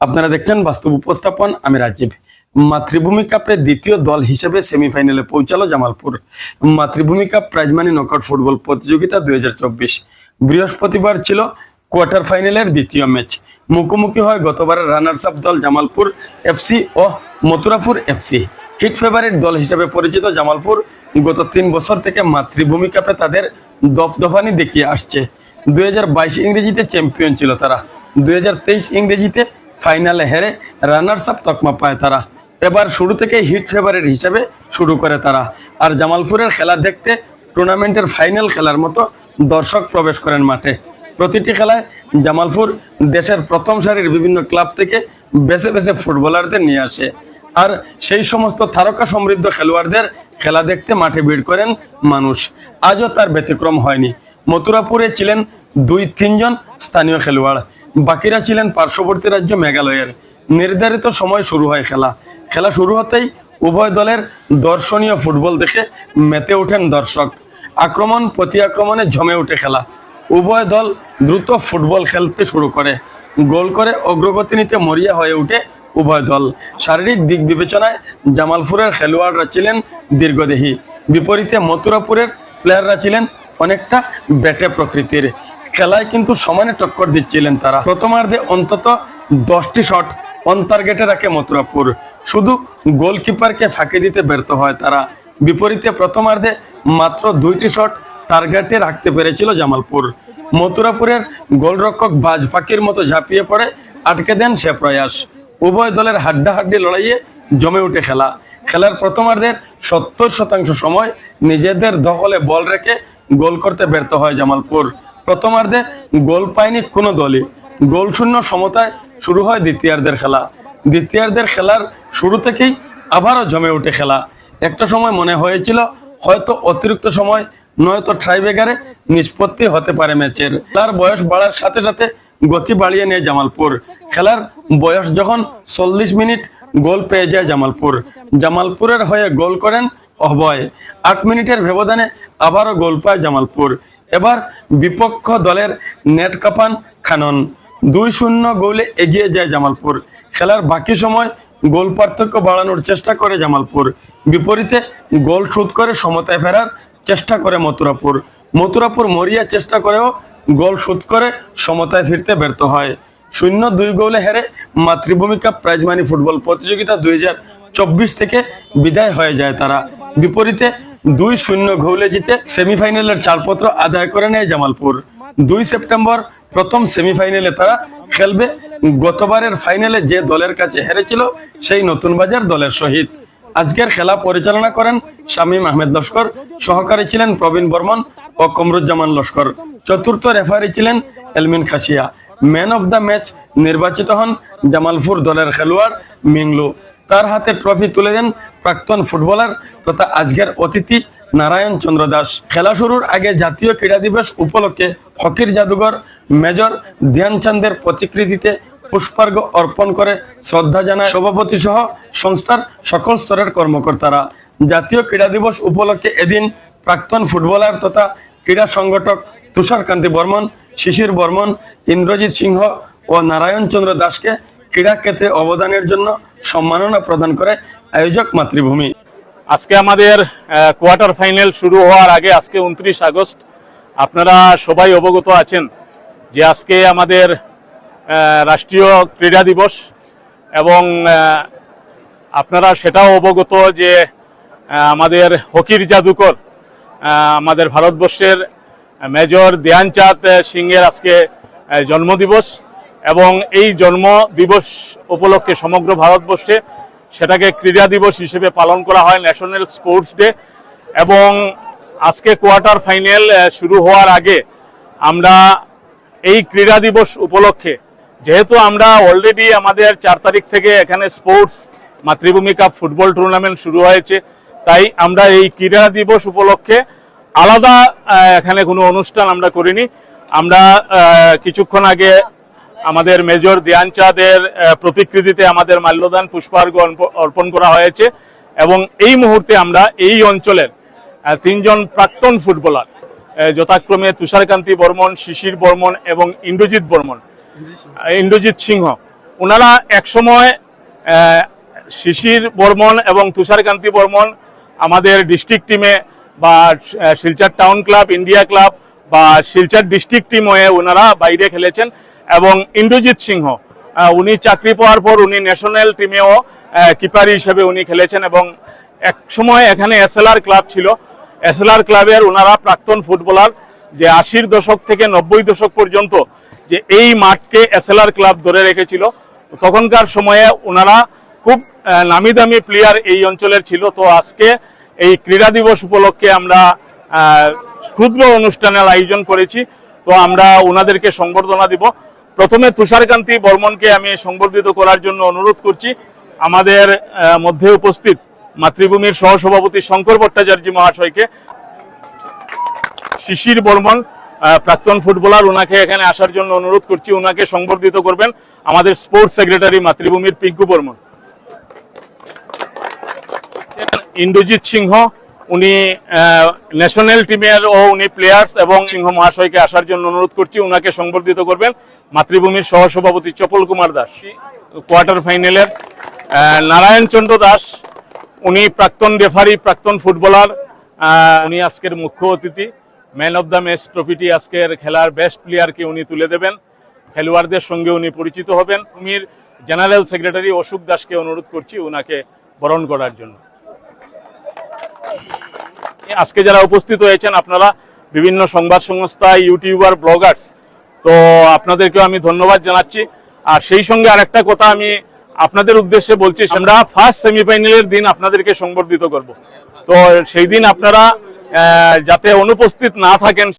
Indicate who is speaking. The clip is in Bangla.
Speaker 1: আপনারা দেখছেন বাস্তব উপস্থাপন, আমি রাজীব। মাতৃভূমি কাপের দ্বিতীয় দল হিসেবে সেমিফাইনালে পৌঁছালো Jamalpur. Matribhumi cup prize money knockout football প্রতিযোগিতা দু হাজার চব্বিশ। বৃহস্পতিবার ছিল কোয়ার্টার ফাইনালের দ্বিতীয় ম্যাচ মুখোমুখি হয় গতবারের রানার্স আপ দল জামালপুর এফসি ও মথুরাপুর এফসি হিট ফেভারিট দল হিসেবে পরিচিত জামালপুর গত তিন বছর থেকে মাতৃভূমি কাপে তাদের দফদফানি দেখিয়ে আসছে। দুই ইংরেজিতে চ্যাম্পিয়ন ছিল তারা। দুই হাজার তেইশ ইংরেজিতে ফাইনালে হেরে রানার্স আপ তকমা পায় তারা। এবার শুরু থেকে হিট ফেভারিট হিসেবে শুরু করে তারা। আর জামালপুরের খেলা দেখতে টুর্নামেন্টের ফাইনাল খেলার মতো দর্শক প্রবেশ করেন মাঠে। প্রতিটি খেলায় জামালপুর দেশের প্রথম সারির বিভিন্ন ক্লাব থেকে বেছে বেছে ফুটবলারদের নিয়ে আসে। আর সেই সমস্ত তারকা সমৃদ্ধ খেলোয়াড়দের খেলা দেখতে মাঠে ভিড় করেন মানুষ। আজও তার ব্যতিক্রম হয়নি। মথুরাপুরে ছিলেন দুই তিনজন স্থানীয় খেলোয়াড়। বাকিরা ছিলেন পার্শ্ববর্তী রাজ্য মেঘালয়ের। নির্ধারিত সময় শুরু হয় খেলা। খেলা শুরু হতেই উভয় দলের দর্শনীয় ফুটবল দেখে মেতে ওঠেন দর্শক। আক্রমণ, প্রতি আক্রমণে জমে ওঠে খেলা। উভয় দল দ্রুত ফুটবল খেলতে শুরু করে। গোল করে অগ্রগতি নিতে মরিয়া হয়ে ওঠে উভয় দল। শারীরিক দিক বিবেচনায় জামালপুরের খেলোয়াড়রা ছিলেন দীর্ঘদেহী। বিপরীতে মথুরাপুরের প্লেয়াররা ছিলেন অনেকটা ব্যাটে প্রকৃতির। খেলায় কিন্তু সমানে টক্কর দিচ্ছিলেন তারা। প্রথমার্ধে অন্তত দশটি শট অন টার্গেটে রাখে মথুরাপুর। শুধু গোলকিপারকে ফাঁকি দিতে ব্যর্থ হয় তারা। বিপরীতে প্রথমার্ধে মাত্র দুইটি শট টার্গেটে রাখতে পেরেছিল জামালপুর। মথুরাপুরের গোলরক্ষক বাজ পাখির মতো ঝাঁপিয়ে পড়ে, আটকে দেন সে প্রয়াস। উভয় দলের হাড্ডাহাড্ডি লড়াইয়ে জমে উঠে খেলা। খেলার প্রথমার্ধের সত্তর শতাংশ সময় নিজেদের দখলে বল রেখে গোল করতে ব্যর্থ হয় জামালপুর। প্রথমার্ধে গোল পায়নি কোনো দলই। গোল শূন্য সমতায় শুরু হয় দ্বিতীয়ার্ধের খেলা। দ্বিতীয়ার্ধের খেলার শুরু থেকেই আবারও জমে উঠে খেলা। একটা সময় মনে হয়েছিল হয়তো অতিরিক্ত সময়, নয়তো ট্রাইবেগারে নিষ্পত্তি হতে পারে ম্যাচের। তার বয়স বাড়ার সাথে সাথে গতি বাড়িয়ে নেয় জামালপুর। খেলার বয়স যখন চল্লিশ মিনিট গোল পেয়ে যায় জামালপুর। জামালপুরের হয়ে গোল করেন অভয়। আট মিনিটের ব্যবধানে আবারও গোল পায় জামালপুর। এবার বিপক্ষ দলের নেট কাপান খানন। দুই শূন্য গোলে এগিয়ে যায় জামালপুর। খেলার বাকি সময় গোল পার্থক্য বাড়ানোর চেষ্টা করে জামালপুর। বিপরীতে গোল শোধ করে সমতায় ফেরার চেষ্টা করে মথুরাপুর। মথুরাপুর মরিয়া চেষ্টা করেও গোল শোধ করে সমতায় ফিরতে ব্যর্থ হয়। শূন্য দুই গোলে হেরে মাতৃভূমি কাপ প্রাইজ মানি ফুটবল প্রতিযোগিতা দুই হাজার চব্বিশ থেকে বিদায় হয়ে যায় তারা। বিপরীতে দুই শূন্য গোলে জিতে সেমিফাইনালের চারপত্র আদায় করে নেয় জামালপুর। দুই সেপ্টেম্বর প্রথম সেমিফাইনালে তারা খেলবে। গতবারের ফাইনালে যে দলের কাছে হেরেছিল, সেই নতুন বাজার দলের সহিত। আজকের খেলা পরিচালনা করেন শামীম আহমেদ লস্কর, সহকারী ছিলেন প্রবীণ বর্মন ও কমরুজ্জামান লস্কর। চতুর্থ রেফারি ছিলেন Elmin Khasia. Man of the match নির্বাচিত হন জামালপুর দলের খেলোয়াড় মিংলু। তার হাতে ট্রফি তুলে দেন প্রাক্তন ফুটবলার তথা আজকের অতিথি নারায়ণ চন্দ্র দাস। খেলা শুরুর আগে জাতীয় ক্রীড়া দিবস উপলক্ষে হকির জাদুঘর মেজর ধ্যানচাঁদের প্রতিকৃতিতে পুষ্পার্ঘ্য অর্পণ করে শ্রদ্ধা জানায় সভাপতি সহ সংস্থার সকল স্তরের কর্মকর্তারা। জাতীয় ক্রীড়া দিবস উপলক্ষে এদিন প্রাক্তন ফুটবলার তথা ক্রীড়া সংগঠক তুষারকান্তি বর্মন, শিশির বর্মন, ইন্দ্রজিৎ সিংহ ও নারায়ণ চন্দ্র দাসকে ক্রীড়া ক্ষেত্রে অবদানের জন্য সম্মাননা প্রদান করে আয়োজক মাতৃভূমি।
Speaker 2: আজকে আমাদের কোয়ার্টার ফাইনাল শুরু হওয়ার আগে আজকে উনত্রিশ আগস্ট, আপনারা সবাই অবগত আছেন যে আজকে আমাদের রাষ্ট্রীয় ক্রীড়া দিবস এবং আপনারা সেটাও অবগত যে আমাদের হকির জাদুকর আমাদের ভারতবর্ষের মেজর দেয়ানচাঁদ সিংয়ের আজকে জন্মদিবস এবং এই জন্ম দিবস উপলক্ষে সমগ্র ভারতবর্ষে সেটাকে ক্রীড়া দিবস হিসেবে পালন করা হয় ন্যাশনাল স্পোর্টস ডে এবং আজকে কোয়ার্টার ফাইনাল শুরু হওয়ার আগে আমরা এই ক্রীড়া দিবস উপলক্ষে, যেহেতু আমরা অলরেডি আমাদের চার তারিখ থেকে এখানে স্পোর্টস মাতৃভূমি কাপ ফুটবল টুর্নামেন্ট শুরু হয়েছে, তাই আমরা এই ক্রীড়া দিবস উপলক্ষে আলাদা এখানে কোনো অনুষ্ঠান আমরা করিনি। আমরা কিছুক্ষণ আগে আমাদের মেজর ধ্যানচাঁদের আহ, প্রতিকৃতিতে আমাদের মাল্যদান পুষ্পার্ঘ অর্পণ করা হয়েছে এবং এই মুহূর্তে আমরা এই অঞ্চলের তিনজন প্রাক্তন ফুটবলার যথাক্রমে তুষারকান্তি বর্মন শিশির বর্মন এবং ইন্দ্রজিৎ বর্মন ইন্দ্রজিৎ সিংহ। ওনারা একসময় শিশির বর্মন এবং তুষারকান্তি বর্মন আমাদের ডিস্ট্রিক্ট টিমে বা Silchar town club India club বা শিলচর ডিস্ট্রিক্ট টিম হয়ে ওনারা বাইরে খেলেছেন। এবং ইন্দ্রজিৎ সিংহ উনি চাকরি পাওয়ার পর উনি ন্যাশনাল টিমেও কিপার হিসেবে উনি খেলেছেন এবং এক সময় এখানে এসএলআর ক্লাব ছিল। এসএলআর ক্লাবের ওনারা প্রাক্তন ফুটবলার যে আশির দশক থেকে নব্বই দশক পর্যন্ত যে এই মাঠকে এসএলআর ক্লাব ধরে রেখেছিল। তখনকার সময়ে ওনারা খুব নামি দামি প্লেয়ার এই অঞ্চলের ছিল। তো আজকে এই ক্রীড়া দিবস উপলক্ষে আমরা ক্ষুদ্র অনুষ্ঠানের আয়োজন করেছি। তো আমরা ওনাদেরকে সংবর্ধনা দিব। প্রথমে তুষারকান্তি বর্মনকে আমি সংবর্ধিত করার জন্য অনুরোধ করছি। আমাদের মধ্যে উপস্থিত মাতৃভূমির সহসভাপতি শঙ্কর ভট্টাচার্য মহাশয়কে। শিশির বর্মন প্রাক্তন ফুটবলার ওনাকে এখানে আসার জন্য অনুরোধ করছি। ওনাকে সংবর্ধিত করবেন আমাদের স্পোর্টস সেক্রেটারি মাতৃভূমির পিঙ্কু বর্মন। ইন্দ্রজিৎ সিংহ উনি ন্যাশনাল টিমের ও উনি প্লেয়ার্স এবং সিংহ মহাশয়কে আসার জন্য অনুরোধ করছি ওনাকে সংবর্ধিত করবেন। মাতৃভূমির সহসভাপতি চপল কুমার দাস কোয়ার্টার ফাইনালের নারায়ণ চন্দ্র দাস, উনি প্রাক্তন রেফারি প্রাক্তন ফুটবলার উনি আজকের মুখ্য অতিথি। ম্যান অফ দ্য ম্যাচ ট্রফিটি আজকের খেলার বেস্ট প্লেয়ারকে উনি তুলে দেবেন। খেলোয়াড়দের সঙ্গে উনি পরিচিত হবেন। ভূমির জেনারেল সেক্রেটারি অশোক দাসকে অনুরোধ করছি ওনাকে বরণ করার জন্য। আজকে যারা উপস্থিত হয়েছেন, আপনারা বিভিন্ন সংবাদ সংস্থা, ইউটিউবার, ব্লগার্স, তো আপনাদেরকেও আমি ধন্যবাদ জানাচ্ছি। আর সেই সঙ্গে আরেকটা কথা আমি আপনাদের উদ্দেশ্যে বলছি, আমরা ফার্স্ট সেমিফাইনালের দিন আপনাদেরকে সংবর্ধিত করব। তো সেই দিন আপনারা যাতে অনুপস্থিত না থাকেন